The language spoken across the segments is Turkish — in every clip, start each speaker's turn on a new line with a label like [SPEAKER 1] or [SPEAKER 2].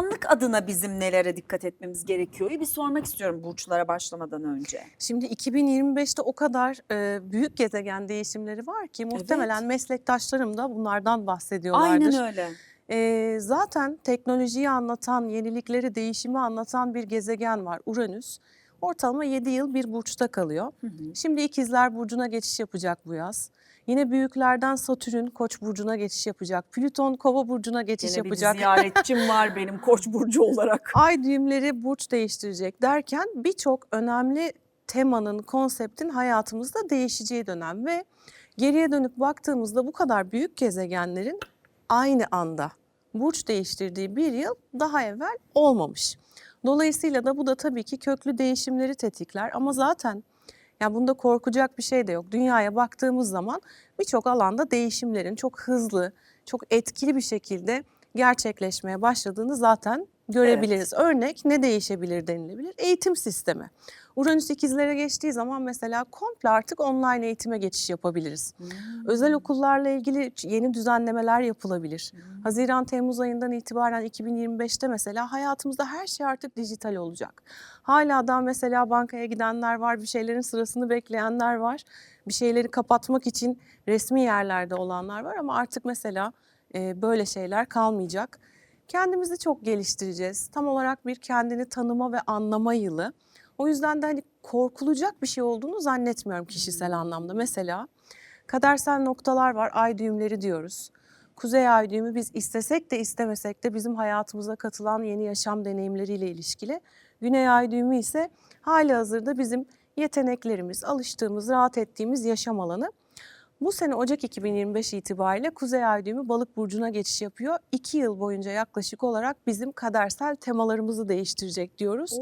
[SPEAKER 1] Çalışkanlık adına bizim nelere dikkat etmemiz gerekiyor? Bir sormak istiyorum burçlara başlamadan önce.
[SPEAKER 2] Şimdi 2025'te o kadar e, büyük gezegen değişimleri var ki muhtemelen meslektaşlarım da bunlardan bahsediyorlardır.
[SPEAKER 1] Aynen öyle.
[SPEAKER 2] E, zaten teknolojiyi anlatan, yenilikleri, değişimi anlatan bir gezegen var Uranüs. Ortalama 7 yıl bir burçta kalıyor.
[SPEAKER 1] Hı hı.
[SPEAKER 2] Şimdi ikizler burcuna geçiş yapacak bu yaz. Yine büyüklerden Satürn Koç burcuna geçiş yapacak. Plüton Kova burcuna geçiş
[SPEAKER 1] Yine bir
[SPEAKER 2] yapacak.
[SPEAKER 1] ziyaretçim var benim Koç burcu olarak.
[SPEAKER 2] Ay düğümleri burç değiştirecek derken birçok önemli temanın, konseptin hayatımızda değişeceği dönem ve geriye dönüp baktığımızda bu kadar büyük gezegenlerin aynı anda burç değiştirdiği bir yıl daha evvel olmamış. Dolayısıyla da bu da tabii ki köklü değişimleri tetikler ama zaten ya bunda korkacak bir şey de yok. Dünyaya baktığımız zaman birçok alanda değişimlerin çok hızlı, çok etkili bir şekilde gerçekleşmeye başladığını zaten görebiliriz. Örnek ne değişebilir denilebilir? Eğitim sistemi. Uranüs ikizlere geçtiği zaman mesela komple artık online eğitime geçiş yapabiliriz. Özel okullarla ilgili yeni düzenlemeler yapılabilir. Haziran Temmuz ayından itibaren 2025'te mesela hayatımızda her şey artık dijital olacak. Hala da mesela bankaya gidenler var, bir şeylerin sırasını bekleyenler var. Bir şeyleri kapatmak için resmi yerlerde olanlar var ama artık mesela e, böyle şeyler kalmayacak. Kendimizi çok geliştireceğiz. Tam olarak bir kendini tanıma ve anlama yılı. O yüzden de hani korkulacak bir şey olduğunu zannetmiyorum kişisel anlamda. Mesela kadersel noktalar var, ay düğümleri diyoruz. Kuzey ay düğümü biz istesek de istemesek de bizim hayatımıza katılan yeni yaşam deneyimleriyle ilişkili. Güney ay düğümü ise hali hazırda bizim yeteneklerimiz, alıştığımız, rahat ettiğimiz yaşam alanı. Bu sene Ocak 2025 itibariyle Kuzey Ay düğümü Balık burcuna geçiş yapıyor. İki yıl boyunca yaklaşık olarak bizim kadersel temalarımızı değiştirecek diyoruz.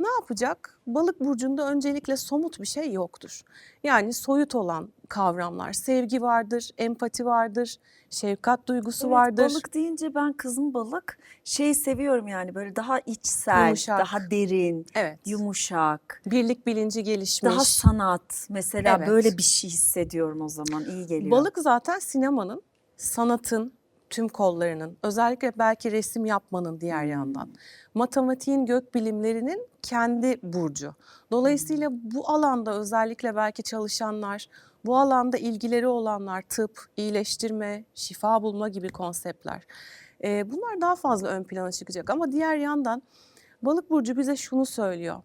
[SPEAKER 2] Ne yapacak? Balık burcunda öncelikle somut bir şey yoktur. Yani soyut olan kavramlar, sevgi vardır, empati vardır, şefkat duygusu
[SPEAKER 1] Evet,
[SPEAKER 2] vardır.
[SPEAKER 1] Balık deyince ben kızım balık şeyi seviyorum yani böyle daha içsel,
[SPEAKER 2] Yumuşak.
[SPEAKER 1] daha derin,
[SPEAKER 2] Evet.
[SPEAKER 1] yumuşak,
[SPEAKER 2] Birlik bilinci gelişmiş.
[SPEAKER 1] daha sanat. Mesela
[SPEAKER 2] Evet.
[SPEAKER 1] böyle bir şey hissediyorum o zaman iyi geliyor.
[SPEAKER 2] Balık zaten sinemanın, sanatın tüm kollarının, özellikle belki resim yapmanın diğer yandan, matematiğin, gök bilimlerinin kendi burcu. Dolayısıyla bu alanda özellikle belki çalışanlar, bu alanda ilgileri olanlar, tıp, iyileştirme, şifa bulma gibi konseptler. Ee, bunlar daha fazla ön plana çıkacak ama diğer yandan balık burcu bize şunu söylüyor.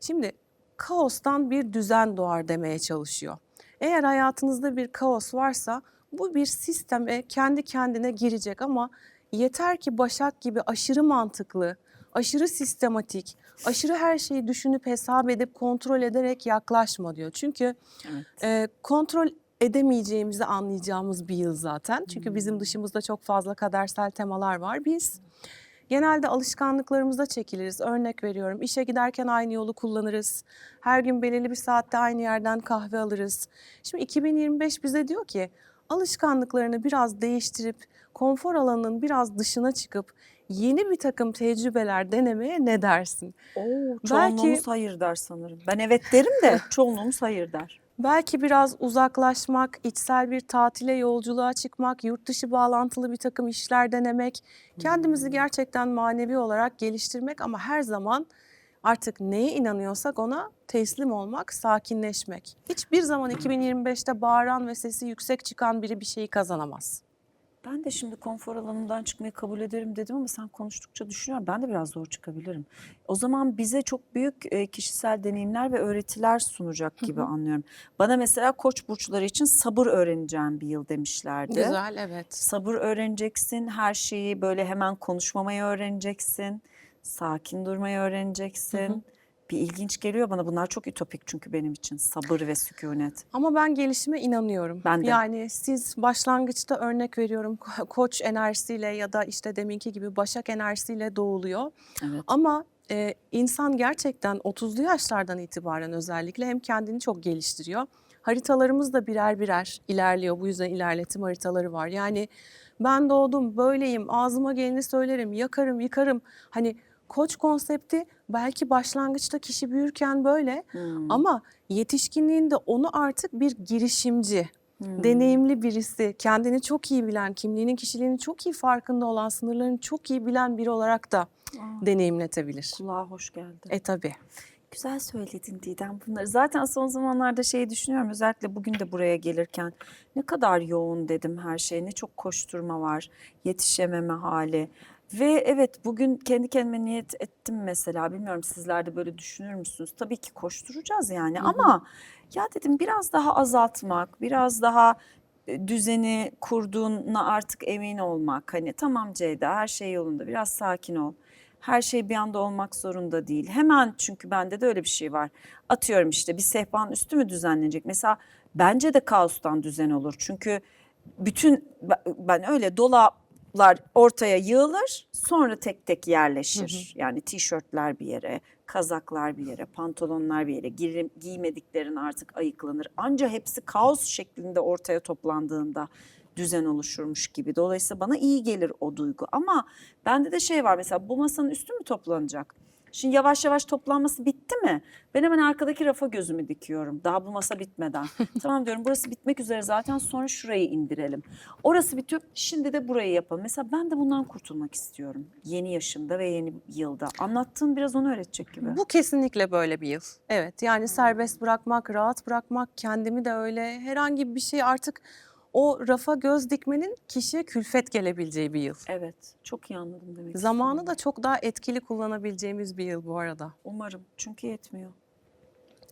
[SPEAKER 2] Şimdi kaostan bir düzen doğar demeye çalışıyor. Eğer hayatınızda bir kaos varsa bu bir sisteme kendi kendine girecek ama yeter ki Başak gibi aşırı mantıklı, aşırı sistematik, aşırı her şeyi düşünüp hesap edip kontrol ederek yaklaşma diyor. Çünkü
[SPEAKER 1] Evet.
[SPEAKER 2] e, kontrol edemeyeceğimizi anlayacağımız bir yıl zaten. Çünkü bizim dışımızda çok fazla kadersel temalar var. Biz genelde alışkanlıklarımıza çekiliriz. Örnek veriyorum işe giderken aynı yolu kullanırız. Her gün belirli bir saatte aynı yerden kahve alırız. Şimdi 2025 bize diyor ki alışkanlıklarını biraz değiştirip konfor alanının biraz dışına çıkıp yeni bir takım tecrübeler denemeye ne dersin?
[SPEAKER 1] Oo,
[SPEAKER 2] Belki-
[SPEAKER 1] çoğunluğumuz hayır der sanırım. Ben evet derim de çoğunluğumuz hayır der.
[SPEAKER 2] Belki biraz uzaklaşmak, içsel bir tatile, yolculuğa çıkmak, yurt dışı bağlantılı bir takım işler denemek, kendimizi gerçekten manevi olarak geliştirmek ama her zaman artık neye inanıyorsak ona teslim olmak, sakinleşmek. Hiçbir zaman 2025'te bağıran ve sesi yüksek çıkan biri bir şeyi kazanamaz.
[SPEAKER 1] Ben de şimdi konfor alanımdan çıkmayı kabul ederim dedim ama sen konuştukça düşünüyorum. Ben de biraz zor çıkabilirim. O zaman bize çok büyük e, kişisel deneyimler ve öğretiler sunacak gibi anlıyorum. Bana mesela koç burçları için sabır öğreneceğim bir yıl demişlerdi.
[SPEAKER 2] Güzel, evet.
[SPEAKER 1] Sabır öğreneceksin, her şeyi böyle hemen konuşmamayı öğreneceksin, sakin durmayı öğreneceksin. Bir ilginç geliyor bana. Bunlar çok ütopik çünkü benim için sabır ve sükunet.
[SPEAKER 2] Ama ben gelişime inanıyorum.
[SPEAKER 1] Ben de.
[SPEAKER 2] Yani siz başlangıçta örnek veriyorum ko- koç enerjisiyle ya da işte deminki gibi başak enerjisiyle doğuluyor.
[SPEAKER 1] Evet.
[SPEAKER 2] Ama e, insan gerçekten 30'lu yaşlardan itibaren özellikle hem kendini çok geliştiriyor. Haritalarımız da birer birer ilerliyor. Bu yüzden ilerletim haritaları var. Yani ben doğdum, böyleyim, ağzıma geleni söylerim, yakarım, yıkarım. Hani koç konsepti belki başlangıçta kişi büyürken böyle
[SPEAKER 1] Hmm.
[SPEAKER 2] ama yetişkinliğinde onu artık bir girişimci, deneyimli birisi, kendini çok iyi bilen, kimliğinin, kişiliğinin çok iyi farkında olan, sınırlarını çok iyi bilen biri olarak da deneyimletebilir.
[SPEAKER 1] Kulağa hoş geldi.
[SPEAKER 2] E tabii.
[SPEAKER 1] Güzel söyledin Didem bunları. Zaten son zamanlarda şeyi düşünüyorum özellikle bugün de buraya gelirken ne kadar yoğun dedim her şey. Ne çok koşturma var, yetişememe hali. Ve evet bugün kendi kendime niyet ettim mesela. Bilmiyorum sizler de böyle düşünür müsünüz? Tabii ki koşturacağız yani ama ya dedim biraz daha azaltmak, biraz daha e, düzeni kurduğuna artık emin olmak. Hani tamam Ceyda her şey yolunda biraz sakin ol. Her şey bir anda olmak zorunda değil. Hemen çünkü bende de öyle bir şey var. Atıyorum işte bir sehpanın üstü mü düzenlenecek? Mesela bence de kaostan düzen olur. Çünkü bütün ben öyle dolaplar ortaya yığılır sonra tek tek yerleşir. Yani tişörtler bir yere, kazaklar bir yere, pantolonlar bir yere, giy- giymediklerin artık ayıklanır. Anca hepsi kaos şeklinde ortaya toplandığında düzen oluşurmuş gibi. Dolayısıyla bana iyi gelir o duygu. Ama bende de şey var mesela bu masanın üstü mü toplanacak? Şimdi yavaş yavaş toplanması bitti mi? Ben hemen arkadaki rafa gözümü dikiyorum. Daha bu masa bitmeden. tamam diyorum burası bitmek üzere zaten sonra şurayı indirelim. Orası bitiyor şimdi de burayı yapalım. Mesela ben de bundan kurtulmak istiyorum. Yeni yaşımda ve yeni yılda. Anlattığın biraz onu öğretecek gibi.
[SPEAKER 2] Bu kesinlikle böyle bir yıl. Evet yani serbest bırakmak, rahat bırakmak, kendimi de öyle herhangi bir şey artık o rafa göz dikmenin kişiye külfet gelebileceği bir yıl.
[SPEAKER 1] Evet çok iyi anladım demek
[SPEAKER 2] Zamanı
[SPEAKER 1] istediğini.
[SPEAKER 2] da çok daha etkili kullanabileceğimiz bir yıl bu arada.
[SPEAKER 1] Umarım çünkü yetmiyor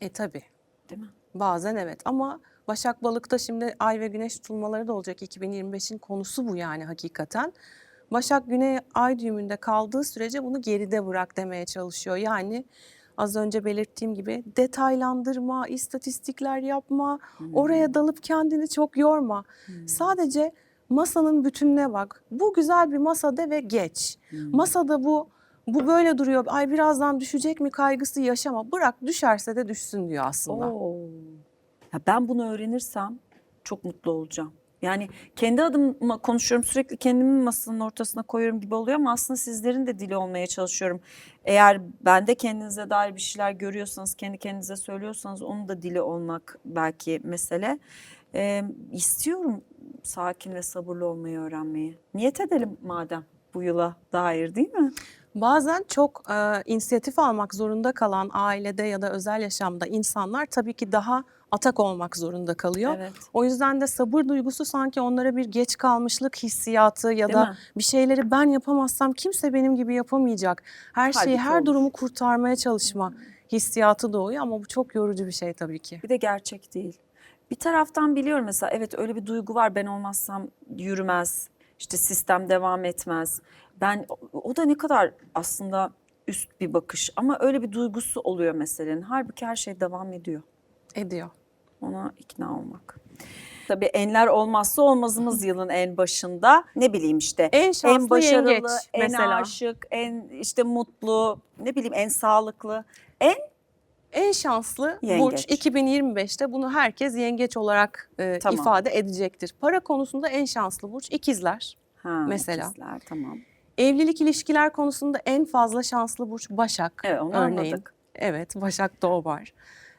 [SPEAKER 2] E tabii.
[SPEAKER 1] değil mi?
[SPEAKER 2] Bazen evet ama Başak Balık'ta şimdi ay ve güneş tutulmaları da olacak 2025'in konusu bu yani hakikaten. Başak Güney ay düğümünde kaldığı sürece bunu geride bırak demeye çalışıyor. Yani az önce belirttiğim gibi detaylandırma, istatistikler yapma, oraya dalıp kendini çok yorma. Sadece masanın bütününe bak. Bu güzel bir masada ve geç. Masada bu bu böyle duruyor. Ay birazdan düşecek mi kaygısı yaşama. Bırak düşerse de düşsün diyor aslında.
[SPEAKER 1] Oo. Ya ben bunu öğrenirsem çok mutlu olacağım. Yani kendi adıma konuşuyorum sürekli kendimi masanın ortasına koyuyorum gibi oluyor ama aslında sizlerin de dili olmaya çalışıyorum. Eğer bende kendinize dair bir şeyler görüyorsanız, kendi kendinize söylüyorsanız onun da dili olmak belki mesele. Ee, istiyorum sakin ve sabırlı olmayı öğrenmeyi. Niyet edelim madem bu yıla dair değil mi?
[SPEAKER 2] Bazen çok e, inisiyatif almak zorunda kalan ailede ya da özel yaşamda insanlar tabii ki daha atak olmak zorunda kalıyor.
[SPEAKER 1] Evet.
[SPEAKER 2] O yüzden de sabır duygusu sanki onlara bir geç kalmışlık hissiyatı ya
[SPEAKER 1] Değil
[SPEAKER 2] da
[SPEAKER 1] mi?
[SPEAKER 2] bir şeyleri ben yapamazsam kimse benim gibi yapamayacak. Her şeyi,
[SPEAKER 1] Halbuki
[SPEAKER 2] her
[SPEAKER 1] olur.
[SPEAKER 2] durumu kurtarmaya çalışma hissiyatı doğuyor ama bu çok yorucu bir şey tabii ki.
[SPEAKER 1] Bir de gerçek değil. Bir taraftan biliyorum mesela evet öyle bir duygu var ben olmazsam yürümez. işte sistem devam etmez. Ben o- o da ne kadar aslında üst bir bakış ama öyle bir duygusu oluyor meselenin. Halbuki her şey devam ediyor.
[SPEAKER 2] Ediyor.
[SPEAKER 1] Ona ikna olmak. Tabii enler olmazsa olmazımız yılın en başında. Ne bileyim işte
[SPEAKER 2] En şanslı
[SPEAKER 1] en başarılı,
[SPEAKER 2] yengeç
[SPEAKER 1] en
[SPEAKER 2] mesela.
[SPEAKER 1] aşık, en işte mutlu, ne bileyim en sağlıklı, en
[SPEAKER 2] En şanslı
[SPEAKER 1] Yengeç.
[SPEAKER 2] burç 2025'te bunu herkes yengeç olarak e,
[SPEAKER 1] Tamam.
[SPEAKER 2] ifade edecektir. Para konusunda en şanslı burç ikizler.
[SPEAKER 1] ha,
[SPEAKER 2] Mesela.
[SPEAKER 1] ikizler, tamam.
[SPEAKER 2] Evlilik ilişkiler konusunda en fazla şanslı burç Başak.
[SPEAKER 1] Evet onu
[SPEAKER 2] örneğin.
[SPEAKER 1] anladık.
[SPEAKER 2] Evet Başak'ta o var.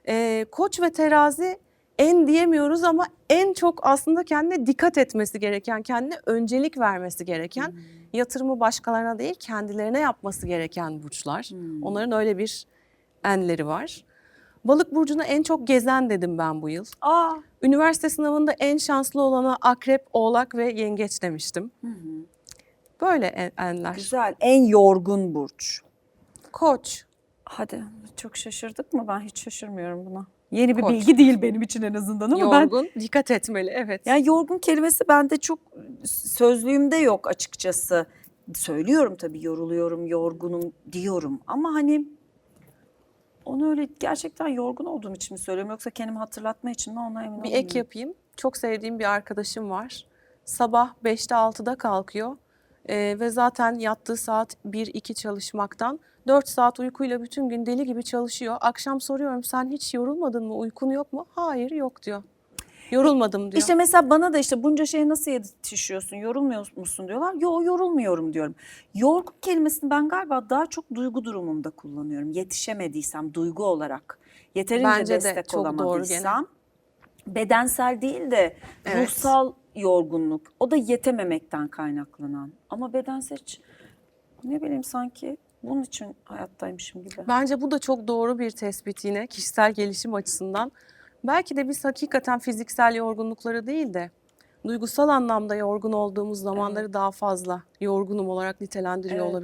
[SPEAKER 2] Ee, Koç ve terazi en diyemiyoruz ama en çok aslında kendine dikkat etmesi gereken, kendine öncelik vermesi gereken, yatırımı başkalarına değil kendilerine yapması gereken burçlar.
[SPEAKER 1] Hmm.
[SPEAKER 2] Onların öyle bir enleri var. Balık burcuna en çok gezen dedim ben bu yıl.
[SPEAKER 1] Aa,
[SPEAKER 2] Üniversite sınavında en şanslı olana akrep, oğlak ve yengeç demiştim. Böyle en- enler.
[SPEAKER 1] güzel. En yorgun burç.
[SPEAKER 2] Koç.
[SPEAKER 1] Hadi çok şaşırdık mı? Ben hiç şaşırmıyorum buna. Yeni bir
[SPEAKER 2] Koç.
[SPEAKER 1] bilgi değil benim için en azından ama ben
[SPEAKER 2] Yorgun, dikkat etmeli evet.
[SPEAKER 1] yani yorgun kelimesi bende çok sözlüğümde yok açıkçası. Söylüyorum tabii yoruluyorum, yorgunum diyorum ama hani onu öyle gerçekten yorgun olduğum için mi söylüyorum yoksa kendimi hatırlatma için mi ona emin
[SPEAKER 2] Bir ek yapayım. Çok sevdiğim bir arkadaşım var. Sabah 5'te 6'da kalkıyor Ee, ve zaten yattığı saat 1-2 çalışmaktan 4 saat uykuyla bütün gün deli gibi çalışıyor. Akşam soruyorum sen hiç yorulmadın mı uykun yok mu? Hayır yok diyor. Yorulmadım diyor.
[SPEAKER 1] İşte mesela bana da işte bunca şeye nasıl yetişiyorsun, yorulmuyor musun diyorlar. Yo yorulmuyorum diyorum. Yorgun kelimesini ben galiba daha çok duygu durumumda kullanıyorum. Yetişemediysem duygu olarak. Yeterince
[SPEAKER 2] Bence de
[SPEAKER 1] destek
[SPEAKER 2] çok doğru gene.
[SPEAKER 1] olamadıysam bedensel değil de
[SPEAKER 2] Evet.
[SPEAKER 1] ruhsal yorgunluk. O da yetememekten kaynaklanan. Ama bedensel ne bileyim sanki bunun için hayattaymışım gibi.
[SPEAKER 2] Bence bu da çok doğru bir tespit yine kişisel gelişim açısından. Belki de biz hakikaten fiziksel yorgunlukları değil de duygusal anlamda yorgun olduğumuz zamanları daha fazla yorgunum olarak nitelendiriyor
[SPEAKER 1] Evet.
[SPEAKER 2] olabiliriz.